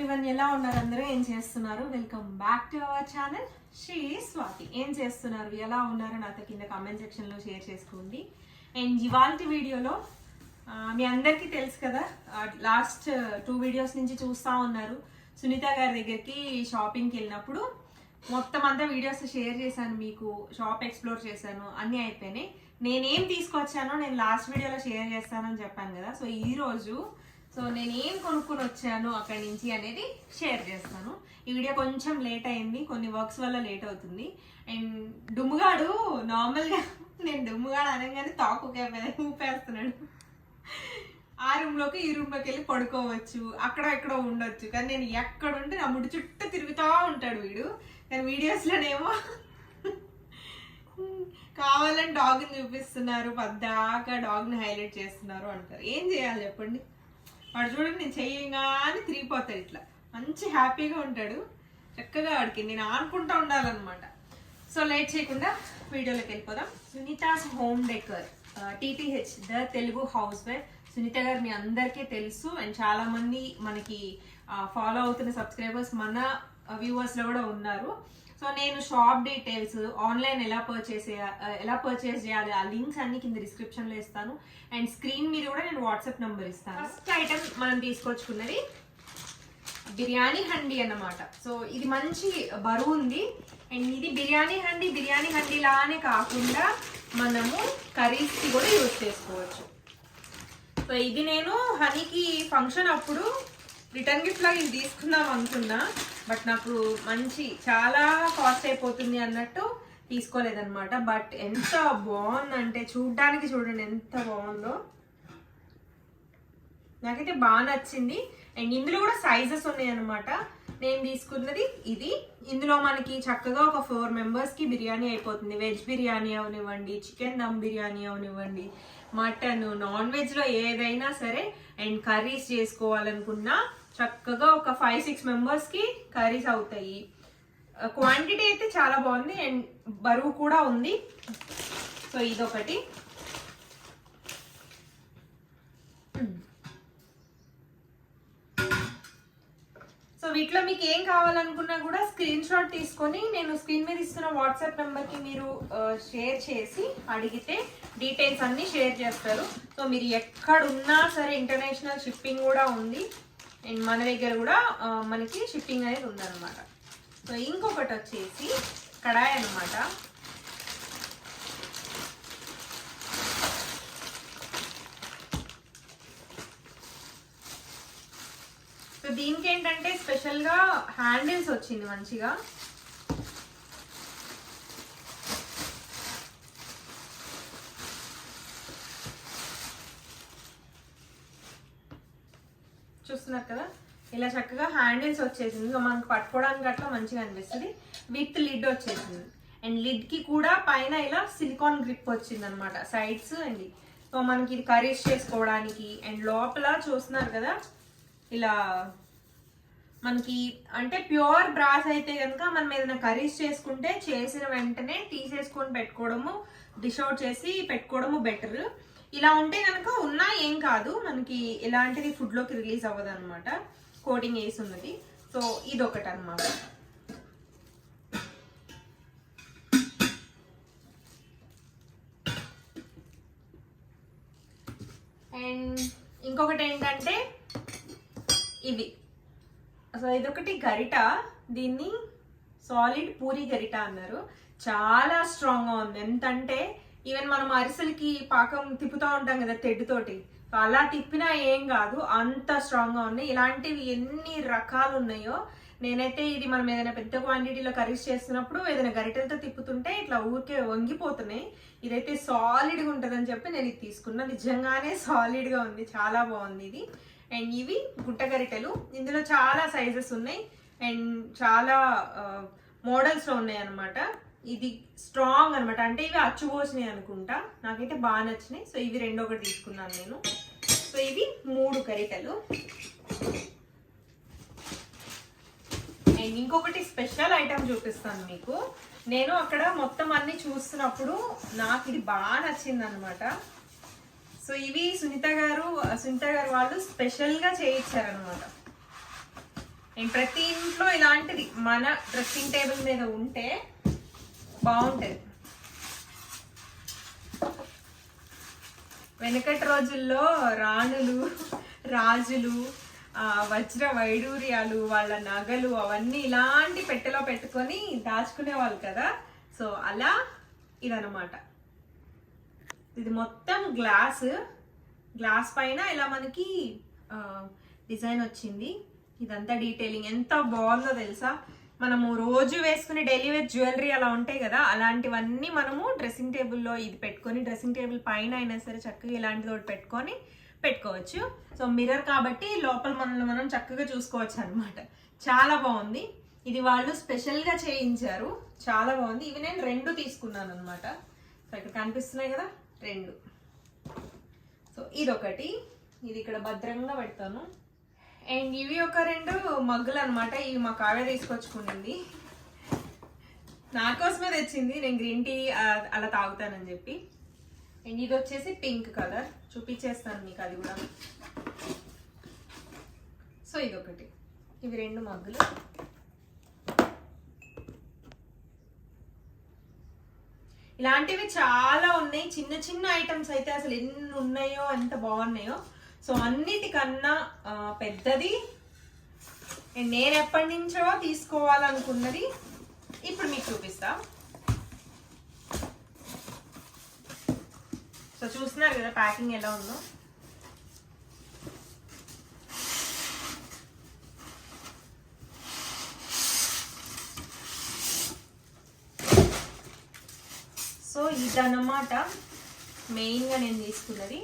Everyone ఎలా ఉన్నారు? అందరూ ఏం చేస్తున్నారు? Welcome back to our channel Shri Swathi ఏం చేస్తున్నారు? ఎలా ఉన్నారు? నాతో కింద కామెంట్ సెక్షన్లో షేర్ చేసుకోండి. అండ్ ఇవాళ వీడియోలో మీ అందరికీ తెలుసు కదా లాస్ట్ టూ వీడియోస్ నుంచి చూస్తూ ఉన్నారు. సునీత గారి దగ్గరికి షాపింగ్కి వెళ్ళినప్పుడు మొత్తం అంతా వీడియోస్ షేర్ చేశాను మీకు షాప్ ఎక్స్ప్లోర్ చేశాను అన్నీ అయిపోయినాయి. నేనేం తీసుకొచ్చానో నేను లాస్ట్ వీడియోలో షేర్ చేస్తానని చెప్పాను కదా. సో ఈ రోజు సో నేను ఏం కొనుక్కొని వచ్చాను అక్కడి నుంచి అనేది షేర్ చేస్తాను. ఈ వీడియో కొంచెం లేట్ అయింది కొన్ని వర్క్స్ వల్ల లేట్ అవుతుంది. అండ్ డుమ్ముగాడు నార్మల్గా నేను డుమ్ముగాడు అనగానే తాకు ఊపేస్తున్నాడు. ఆ రూమ్లోకి ఈ రూమ్లోకి వెళ్ళి పడుకోవచ్చు అక్కడ ఎక్కడో ఉండొచ్చు. కానీ నేను ఎక్కడ ఉంటే నా ముడి చుట్టూ తిరుగుతూ ఉంటాడు వీడు. కానీ వీడియోస్లోనేమో కావాలని డాగ్ని చూపిస్తున్నారు పద్దాకా డాగ్ని హైలైట్ చేస్తున్నారు అంటారు. ఏం చేయాలి చెప్పండి? వాడు చూడండి నేను చెయ్యగానే తిరిగిపోతాడు ఇట్లా. మంచి హ్యాపీగా ఉంటాడు. చక్కగా వాడికి నేను ఆనుకుంటా ఉండాలన్నమాట. సో లేట్ చేయకుండా వీడియోలోకి వెళ్ళిపోదాం. Sunitha's home decor TTH the Telugu house where Sunitha గారు మీ అందరికీ తెలుసు. అండ్ చాలామంది మనకి ఫాలో అవుతున్న సబ్స్క్రైబర్స్ మన వ్యూవర్స్లో కూడా ఉన్నారు. సో నేను షాప్ డీటెయిల్స్ ఆన్లైన్ ఎలా పర్చేస్ ఎలా పర్చేస్ చేయాలి ఆ లింక్స్ అన్ని కింద డిస్క్రిప్షన్లో ఇస్తాను. అండ్ స్క్రీన్ మీద కూడా నేను వాట్సాప్ నంబర్ ఇస్తాను. ఫస్ట్ ఐటమ్ మనం తీసుకొచ్చుకున్నది బిర్యానీ హండి అన్నమాట. సో ఇది మంచి బరువు ఉంది. అండ్ ఇది బిర్యానీ హండి బిర్యానీ హండి లానే కాకుండా మనము కర్రీస్కి కూడా యూజ్ చేసుకోవచ్చు. సో ఇది నేను హనీకి ఫంక్షన్ అప్పుడు రిటర్న్ గిఫ్ట్ లాగా ఇది తీసుకుందాం అనుకున్నా. బట్ నాకు మంచి చాలా కాస్ట్ అయిపోతుంది అన్నట్టు తీసుకోలేదన్నమాట. బట్ ఎంత బాగుందంటే చూడ్డానికి చూడండి ఎంత బాగుందో. నాకైతే బాగా నచ్చింది. అండ్ ఇందులో కూడా సైజెస్ ఉన్నాయి అనమాట నేను తీసుకున్నది ఇది. ఇందులో మనకి చక్కగా ఒక ఫోర్ మెంబర్స్కి బిర్యానీ అయిపోతుంది. వెజ్ బిర్యానీ అవనివ్వండి చికెన్ దమ్ బిర్యానీ అవనివ్వండి మటన్ నాన్ వెజ్లో ఏదైనా సరే అండ్ కర్రీస్ చేసుకోవాలనుకున్నా చక్కగా ఒక ఫైవ్ సిక్స్ మెంబర్స్కి కర్రీస్ అవుతాయి. క్వాంటిటీ అయితే చాలా బాగుంది. అండ్ బరువు కూడా ఉంది. సో ఇదొకటి. సో వీటిలో మీకు ఏం కావాలనుకున్నా కూడా స్క్రీన్ షాట్ తీసుకొని నేను స్క్రీన్ మీద ఇస్తున్న వాట్సాప్ నెంబర్కి మీరు షేర్ చేసి అడిగితే డీటెయిల్స్ అన్నీ షేర్ చేస్తారు. సో మీరు ఎక్కడున్నా సరే ఇంటర్నేషనల్ షిప్పింగ్ కూడా ఉంది. అండ్ మన దగ్గర కూడా మనకి షిప్పింగ్ అనేది ఉందన్నమాట. సో ఇంకొకటి వచ్చేసి కడాయి అన్నమాట. సో దీనికి ఏంటంటే స్పెషల్గా హ్యాండిల్స్ వచ్చింది మంచిగా. చూస్తున్నారు కదా? ఇలా చక్కగా హ్యాండిల్స్ వచ్చేసింది. సో మనకు పట్టుకోవడానికి అట్లా మంచిగా అనిపిస్తుంది. విత్ లిడ్ వచ్చేసింది. అండ్ లిడ్కి కూడా పైన ఇలా సిలికాన్ గ్రిప్ వచ్చింది అనమాట సైడ్స్ అండ్. సో మనకి ఇది కర్రీస్ చేసుకోవడానికి అండ్ లోపల చూస్తున్నారు కదా? ఇలా మనకి అంటే ప్యూర్ బ్రాస్ అయితే కనుక మనం ఏదైనా కర్రీస్ చేసుకుంటే చేసిన వెంటనే తీసేసుకొని పెట్టుకోవడము డిష్ అవుట్ చేసి పెట్టుకోవడము బెటర్. ఇలా ఉంటే కనుక ఉన్నా ఏం కాదు. మనకి ఎలాంటిది ఫుడ్లోకి రిలీజ్ అవ్వదు అనమాట కోటింగ్ వేసి ఉన్నది సో ఇది ఒకటి అనమాట అండ్ ఇంకొకటి ఏంటంటే ఇవి. సో ఇదొకటి గరిట. దీన్ని సాలిడ్ పూరి గరిట అన్నారు. చాలా స్ట్రాంగ్గా ఉంది. ఎంతంటే ఈవెన్ మనం అరిసెలకి పాకం తిప్పుతూ ఉంటాం కదా తెడ్డుతోటి అలా తిప్పినా ఏం కాదు అంత స్ట్రాంగ్గా ఉన్నాయి. ఇలాంటివి ఎన్ని రకాలు ఉన్నాయో నేనైతే ఇది మనం ఏదైనా పెద్ద క్వాంటిటీలో కర్రీస్ చేస్తున్నప్పుడు ఏదైనా గరిటెలతో తిప్పుతుంటే ఇట్లా ఊరికే వంగిపోతున్నాయి. ఇదైతే సాలిడ్గా ఉంటుందని చెప్పి నేను ఇది తీసుకున్నా. నిజంగానే సాలిడ్గా ఉంది చాలా బాగుంది ఇది. అండ్ ఇవి గుట్ట గరిటెలు. ఇందులో చాలా సైజెస్ ఉన్నాయి. అండ్ చాలా uh, మోడల్స్లో ఉన్నాయి అనమాట ఇది స్ట్రాంగ్ అనమాట అంటే ఇవి అచ్చుపోసినాయి అనుకుంటా. నాకైతే బాగా నచ్చినాయి. సో ఇవి రెండు ఒకటి తీసుకున్నాను నేను. సో ఇవి మూడు గరిటెలు అండ్ ఇంకొకటి స్పెషల్ ఐటమ్ చూపిస్తాను మీకు. నేను అక్కడ మొత్తం అన్ని చూస్తున్నప్పుడు నాకు ఇది బాగా నచ్చింది అనమాట సో ఇవి సునీత గారు సునీత గారు వాళ్ళు స్పెషల్గా చేయించారనమాట అండ్ ప్రతి ఇంట్లో ఇలాంటిది మన డ్రెస్సింగ్ టేబుల్ మీద ఉంటే బాగుంటుంది వెనకటి రోజుల్లో రాణులు రాజులు వజ్ర వైడూర్యాలు వాళ్ళ నగలు అవన్నీ ఇలాంటి పెట్టెలో పెట్టుకొని దాచుకునే వాళ్ళు కదా. సో అలా ఇదనమాట ఇది మొత్తం గ్లాస్. గ్లాస్ పైన ఇలా మనకి డిజైన్ వచ్చింది. ఇదంతా డీటెయిలింగ్ ఎంత బాగుందో తెలుసా? మనము రోజు వేసుకునే డైలీ వేర్ జ్యువెలరీ అలా ఉంటాయి కదా అలాంటివన్నీ మనము డ్రెస్సింగ్ టేబుల్లో ఇది పెట్టుకొని డ్రెస్సింగ్ టేబుల్ పైన అయినా సరే చక్కగా ఇలాంటిది ఒకటి పెట్టుకొని పెట్టుకోవచ్చు. సో మిర్రర్ కాబట్టి లోపల మనల్ని మనం చక్కగా చూసుకోవచ్చు అనమాట చాలా బాగుంది. ఇది వాళ్ళు స్పెషల్గా చేయించారు. చాలా బాగుంది. ఇవి నేను రెండు తీసుకున్నాను అనమాట సో ఇక్కడ కనిపిస్తున్నాయి కదా రెండు. సో ఇదొకటి. ఇది ఇక్కడ భద్రంగా పెడతాను. అండ్ ఇవి ఒక రెండు మగ్గులు అనమాట ఇవి మా కావ్య తీసుకొచ్చుకునింది. నా కోసమే తెచ్చింది. నేను గ్రీన్ టీ అలా తాగుతానని చెప్పి. అండ్ ఇది వచ్చేసి పింక్ కలర్. చూపించేస్తాను మీకు అది కూడా. సో ఇదొకటి. ఇవి రెండు మగ్గులు. ఇలాంటివి చాలా ఉన్నాయి. చిన్న చిన్న ఐటమ్స్ అయితే అసలు ఎన్ని ఉన్నాయో ఎంత బాగున్నాయో. సో అన్నిటికన్నా పెద్దది నేను ఎప్పటి నుంచో తీసుకోవాలనుకున్నది ఇప్పుడు మీకు చూపిస్తా. సో చూస్తున్నారు కదా ప్యాకింగ్ ఎలా ఉందో. సో ఇదన్నమాట మెయిన్గా నేను తీసుకున్నది.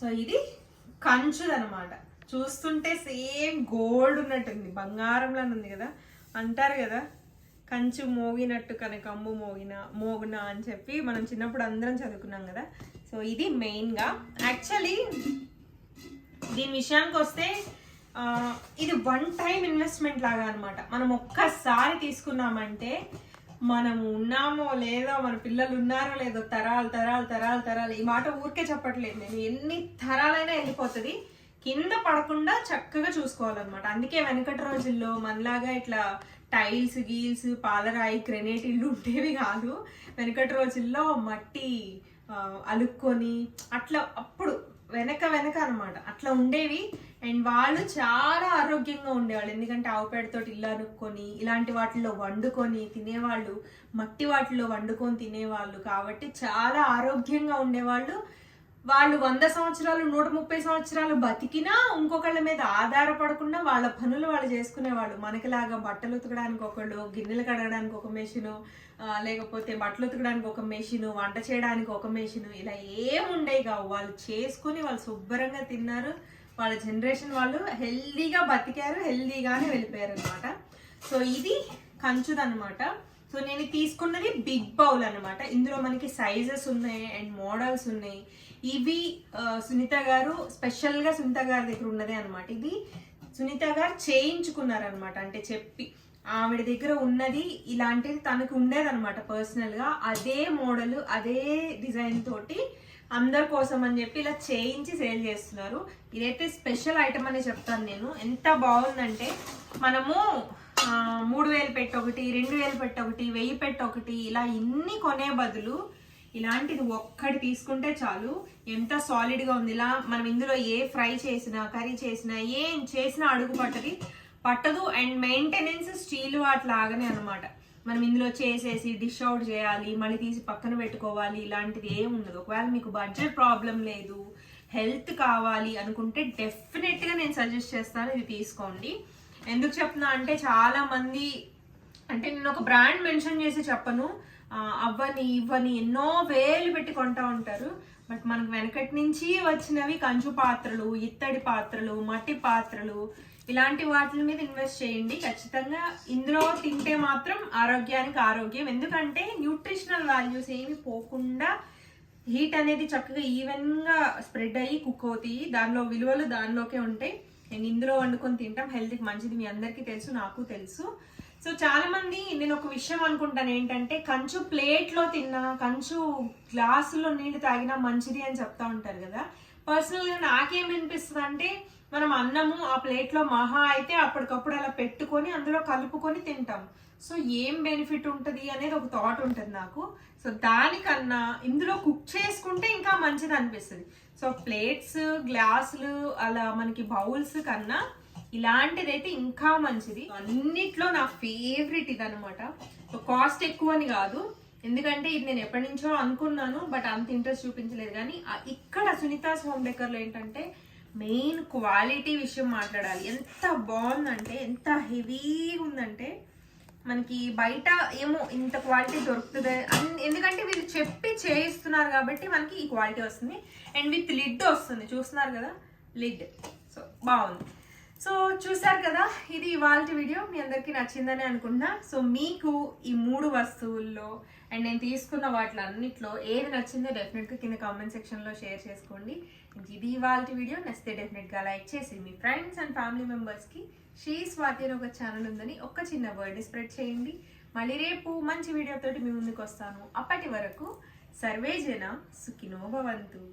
సో ఇది కంచుది అనమాట చూస్తుంటే సేమ్ గోల్డ్ ఉన్నట్టుంది బంగారంలో ఉంది కదా. అంటారు కదా కంచు మోగినట్టు కనకంబు మోగిన మోగున అని చెప్పి మనం చిన్నప్పుడు అందరం చదువుకున్నాం కదా. సో ఇది మెయిన్గా. యాక్చువల్లీ దీని విషయానికి వస్తే ఇది వన్ టైం ఇన్వెస్ట్మెంట్ లాగా అనమాట మనం ఒక్కసారి తీసుకున్నామంటే మనము ఉన్నామో లేదో మన పిల్లలు ఉన్నారో లేదో తరాలు తరాలు తరాలు తరాలు ఈ మాట ఊరికే చెప్పట్లేదు నేను. ఎన్ని తరాలైనా వెళ్ళిపోతుంది. కింద పడకుండా చక్కగా చూసుకోవాలన్నమాట. అందుకే వెనకటి రోజుల్లో మనలాగా ఇట్లా టైల్స్ గీల్స్ పాలరాయి గ్రెనేట్ ఇల్లు ఉండేవి కాదు. వెనకటి రోజుల్లో మట్టి అలుక్కొని అట్లా అప్పుడు వెనక వెనక అనమాట అట్లా ఉండేవి. అండ్ వాళ్ళు చాలా ఆరోగ్యంగా ఉండేవాళ్ళు. ఎందుకంటే ఆవు పేడతోటి ఇల్లు అనుకొని ఇలాంటి వాటిల్లో వండుకొని తినేవాళ్ళు మట్టి వాటిలో వండుకొని తినేవాళ్ళు. కాబట్టి చాలా ఆరోగ్యంగా ఉండేవాళ్ళు. వాళ్ళు వంద సంవత్సరాలు నూట ముప్పై సంవత్సరాలు బతికినా ఇంకొకళ్ళ మీద ఆధారపడకుండా వాళ్ళ పనులు వాళ్ళు చేసుకునేవాళ్ళు. మనకిలాగా బట్టలు ఉతకడానికి ఒకళ్ళు గిన్నెలు కడగడానికి ఒక మెషిను లేకపోతే బట్టలు ఉతకడానికి ఒక మెషిను వంట చేయడానికి ఒక మెషిను ఇలా ఏముండేవి కావు. వాళ్ళు చేసుకుని వాళ్ళు శుభ్రంగా తిన్నారు. వాళ్ళ జనరేషన్ వాళ్ళు హెల్దీగా బతికారు హెల్దీగానే వెళ్ళిపోయారు అనమాట సో ఇది కంచుదన్నమాట. సో నేను తీసుకున్నది బిగ్ బౌల్ అన్నమాట. ఇందులో మనకి సైజెస్ ఉన్నాయి అండ్ మోడల్స్ ఉన్నాయి. ఇవి సునీత గారు స్పెషల్గా సునీత గారి దగ్గర ఉన్నదే అనమాట ఇది సునీత గారు చేయించుకున్నారనమాట అంటే చెప్పి ఆవిడ దగ్గర ఉన్నది ఇలాంటిది తనకు ఉండేదన్నమాట పర్సనల్గా. అదే మోడల్ అదే డిజైన్ తోటి అందరి కోసం అని చెప్పి ఇలా చేయించి సేల్ చేస్తున్నారు. ఇదైతే స్పెషల్ ఐటమ్ అని చెప్తాను నేను. ఎంత బాగుందంటే మనము మూడు వేలు పెట్టి ఒకటి రెండు వేలు పెట్టి ఒకటి వెయ్యి పెట్టి ఒకటి ఇలా ఇన్ని కొనే బదులు ఇలాంటిది ఒక్కటి తీసుకుంటే చాలు. ఎంత సాలిడ్గా ఉంది. ఇలా మనం ఇందులో ఏ ఫ్రై చేసినా కర్రీ చేసినా ఏం చేసినా అడుగు పట్టది. పట్టదు అండ్ మెయింటెనెన్స్ స్టీల్ వాటిలాగానే అనమాట మనం ఇందులో చేసేసి డిష్ అవుట్ చేయాలి మళ్ళీ తీసి పక్కన పెట్టుకోవాలి ఇలాంటిది ఏం ఉండదు. ఒకవేళ మీకు బడ్జెట్ ప్రాబ్లం లేదు హెల్త్ కావాలి అనుకుంటే డెఫినెట్గా నేను సజెస్ట్ చేస్తాను ఇది తీసుకోండి. ఎందుకు చెప్తున్నా అంటే చాలామంది అంటే నేను ఒక బ్రాండ్ మెన్షన్ చేసి చెప్పను. అవ్వని ఇవ్వని ఎన్నో వేలు పెట్టి కొంటా ఉంటారు. బట్ మనకు వెనకటి నుంచి వచ్చినవి కంచు పాత్రలు ఇత్తడి పాత్రలు మట్టి పాత్రలు ఇలాంటి వాటి మీద ఇన్వెస్ట్ చేయండి. ఖచ్చితంగా ఇందులో తింటే మాత్రం ఆరోగ్యానికి ఆరోగ్యం. ఎందుకంటే న్యూట్రిషనల్ వాల్యూస్ ఏమి పోకుండా హీట్ అనేది చక్కగా ఈవెన్గా స్ప్రెడ్ అయ్యి కుక్ అవుతాయి. దానిలో విలువలు దానిలోకే ఉంటాయి. నేను ఇందులో వండుకొని తింటాం. హెల్త్కి మంచిది మీ అందరికీ తెలుసు నాకు తెలుసు. సో చాలా మంది నేను ఒక విషయం అనుకుంటాను ఏంటంటే కంచు ప్లేట్లో తిన్నా కంచు గ్లాసులో నీళ్ళు తాగినా మంచిది అని చెప్తా ఉంటారు కదా. పర్సనల్గా నాకేమనిపిస్తుంది అంటే మనం అన్నము ఆ ప్లేట్లో మహా అయితే అప్పటికప్పుడు అలా పెట్టుకొని అందులో కలుపుకొని తింటాం. సో ఏం బెనిఫిట్ ఉంటుంది అనేది ఒక థాట్ ఉంటుంది నాకు. సో దానికన్నా ఇందులో కుక్ చేసుకుంటే ఇంకా మంచిది అనిపిస్తుంది. సో ప్లేట్స్ గ్లాసులు అలా మనకి బౌల్స్ కన్నా ఇలాంటిదైతే ఇంకా మంచిది. అన్నిట్లో నా ఫేవరెట్ ఇది అనమాట కాస్ట్ ఎక్కువ అని కాదు. ఎందుకంటే ఇది నేను ఎప్పటి నుంచో అనుకున్నాను బట్ అంత ఇంట్రెస్ట్ చూపించలేదు. కానీ ఇక్కడ సునీతాస్ హోమ్ డెకర్లో ఏంటంటే మెయిన్ క్వాలిటీ విషయం మాట్లాడాలి. ఎంత బాగుందంటే ఎంత హెవీగా ఉందంటే మనకి బయట ఏమో ఇంత క్వాలిటీ దొరుకుతుంది. అన్- ఎందుకంటే వీళ్ళు చెప్పి చేయిస్తున్నారు కాబట్టి మనకి ఈ క్వాలిటీ వస్తుంది. అండ్ విత్ లిడ్ వస్తుంది. చూస్తున్నారు కదా? లిడ్ సో బాగుంది. సో చూసారు కదా ఇది ఇవాళ వీడియో. మీ అందరికీ నచ్చిందని అనుకుంటున్నా. సో మీకు ఈ మూడు వస్తువుల్లో అండ్ నేను తీసుకున్న వాటిలో అన్నిట్లో ఏది నచ్చిందో డెఫినెట్గా కింద కామెంట్ సెక్షన్లో షేర్ చేసుకోండి. ఇది ఇవాళ వీడియో. నచ్చితే డెఫినెట్గా లైక్ చేసి మీ ఫ్రెండ్స్ అండ్ ఫ్యామిలీ మెంబర్స్కి శ్రీ స్వాతి అని ఒక ఛానల్ ఉందని ఒక చిన్న వర్డ్ స్ప్రెడ్ చేయండి. మళ్ళీ రేపు మంచి వీడియోతోటి మీ ముందుకు వస్తాను. అప్పటి వరకు సర్వే సుఖినోభవంతు